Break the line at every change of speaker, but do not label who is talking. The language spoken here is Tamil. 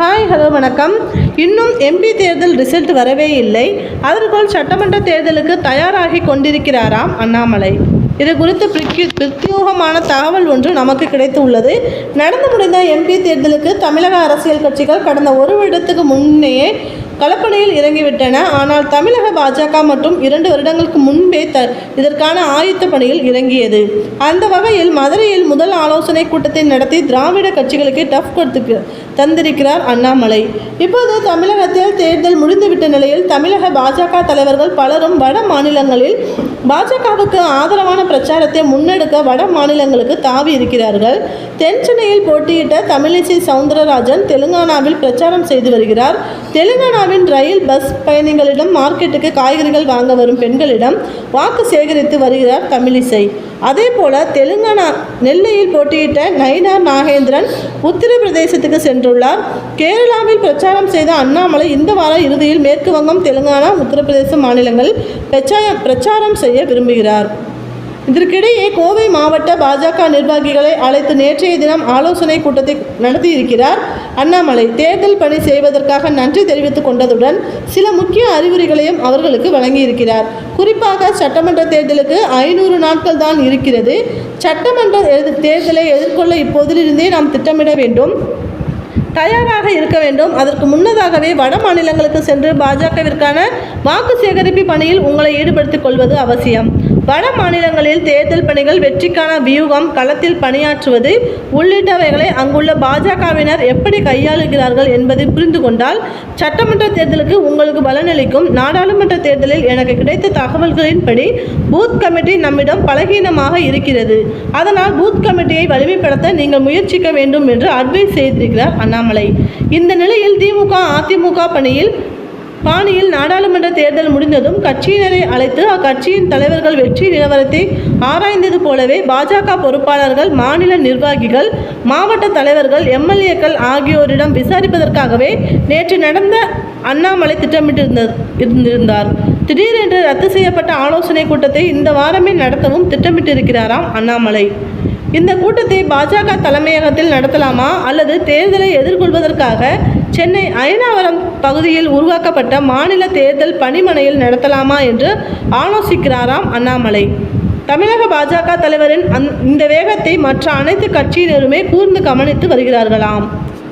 ஹாய் ஹலோ வணக்கம். இன்னும் எம்பி தேர்தல் ரிசல்ட் வரவே இல்லை. அதற்குள் சட்டமன்ற தேர்தலுக்கு தயாராகி கொண்டிருக்கிறாராம் அண்ணாமலை. இது குறித்து பிரத்யோகமான தகவல் ஒன்று நமக்கு கிடைத்து உள்ளது. நடந்து முடிந்த எம்பி தேர்தலுக்கு தமிழக அரசியல் கட்சிகள் கடந்த ஒரு வருடத்துக்கு முன்னேயே களப்பணியில் இறங்கிவிட்டன. ஆனால் தமிழக பாஜக மற்றும் இரண்டு வருடங்களுக்கு முன்பே த இதற்கான ஆயத்த பணியில் இறங்கியது. அந்த வகையில் மதுரையில் முதல் ஆலோசனை கூட்டத்தை நடத்தி திராவிட கட்சிகளுக்கு டஃப் கொடுத்து தந்திருக்கிறார் அண்ணாமலை. இப்போது தமிழகத்தில் தேர்தல் முடிந்துவிட்ட நிலையில் தமிழக பாஜக தலைவர்கள் பலரும் வட மாநிலங்களில் பாஜகவுக்கு ஆதரவான பிரச்சாரத்தை முன்னெடுக்க வட மாநிலங்களுக்கு தாவி இருக்கிறார்கள். தென் சென்னையில் போட்டியிட்ட தமிழிசை சவுந்தரராஜன் தெலுங்கானாவில் பிரச்சாரம் செய்து வருகிறார். தெலுங்கானாவின் ரயில் பஸ் பயணிகளிடம் மார்க்கெட்டுக்கு காய்கறிகள் வாங்க வரும் பெண்களிடம் வாக்கு சேகரித்து வருகிறார் தமிழிசை. அதே போல தெலுங்கானா நெல்லையில் போட்டியிட்ட நயினார் நாகேந்திரன் உத்தரப்பிரதேசத்துக்கு சென்றுள்ளார். கேரளாவில் பிரச்சாரம் செய்த அண்ணாமலை இந்த வார இறுதியில் மேற்கு வங்கம் தெலுங்கானா உத்தரப்பிரதேச மாநிலங்களில் பிரச்சாரம் செய்ய விரும்புகிறார். இதற்கிடையே கோவை மாவட்ட பாஜக நிர்வாகிகளை அழைத்து நேற்றைய தினம் ஆலோசனை கூட்டத்தை நடத்தியிருக்கிறார் அண்ணாமலை. தேர்தல் பணி செய்வதற்காக நன்றி தெரிவித்துக் கொண்டதுடன் சில முக்கிய அறிவுரைகளையும் அவர்களுக்கு வழங்கியிருக்கிறார். குறிப்பாக சட்டமன்ற தேர்தலுக்கு ஐநூறு நாட்கள் தான் இருக்கிறது. சட்டமன்ற தேர்தலை எதிர்கொள்ள இப்போதிலிருந்தே நாம் திட்டமிட வேண்டும். தயாராக இருக்க வேண்டும். அதற்கு முன்னதாகவே வட மாநிலங்களுக்கு சென்று பாஜகவிற்கான வாக்கு சேகரிப்பு பணியில் உங்களை ஈடுபடுத்திக் கொள்வது அவசியம். வட மாநிலங்களில் தேர்தல் பணிகள் வெற்றிக்கான வியூகம் களத்தில் பணியாற்றுவது உள்ளிட்டவைகளை அங்குள்ள பாஜகவினர் எப்படி கையாளுகிறார்கள் என்பதை புரிந்து கொண்டால் சட்டமன்ற தேர்தலுக்கு உங்களுக்கு பலனளிக்கும். நாடாளுமன்ற தேர்தலில் எனக்கு கிடைத்த தகவல்களின்படி பூத் கமிட்டி நம்மிடம் பலகீனமாக இருக்கிறது. அதனால் பூத் கமிட்டியை வலிமைப்படுத்த நீங்கள் முயற்சிக்க வேண்டும் என்று அட்வைஸ் செய்திருக்கிறார் அண்ணாமலை இந்த நிலையில் திமுக அதிமுக பணியில் பாணியில் நாடாளுமன்ற தேர்தல் முடிந்ததும் கட்சியினரை அழைத்து அக்கட்சியின் தலைவர்கள் வெற்றி நிலவரத்தை ஆராய்ந்தது போலவே பாஜக பொறுப்பாளர்கள் மாநில நிர்வாகிகள் மாவட்ட தலைவர்கள் எம்எல்ஏக்கள் ஆகியோரிடம் விசாரிப்பதற்காகவே நேற்று நடந்த அண்ணாமலை திட்டமிட்டிருந்த இருந்திருந்தார். திடீரென்று ரத்து செய்யப்பட்ட ஆலோசனை கூட்டத்தை இந்த வாரமே நடத்தவும் திட்டமிட்டிருக்கிறாராம் அண்ணாமலை. இந்த கூட்டத்தை பாஜக தலைமையகத்தில் நடத்தலாமா அல்லது தேர்தலை எதிர்கொள்வதற்காக சென்னை அயனாவரம் பகுதியில் உருவாக்கப்பட்ட மாநில தேர்தல் பணிமனையில் நடத்தலாமா என்று ஆலோசிக்கிறாராம் அண்ணாமலை. தமிழக பாஜக தலைவரின் அந் இந்த வேகத்தை மற்ற அனைத்து கட்சியினருமே கூர்ந்து கவனித்து வருகிறார்களாம்.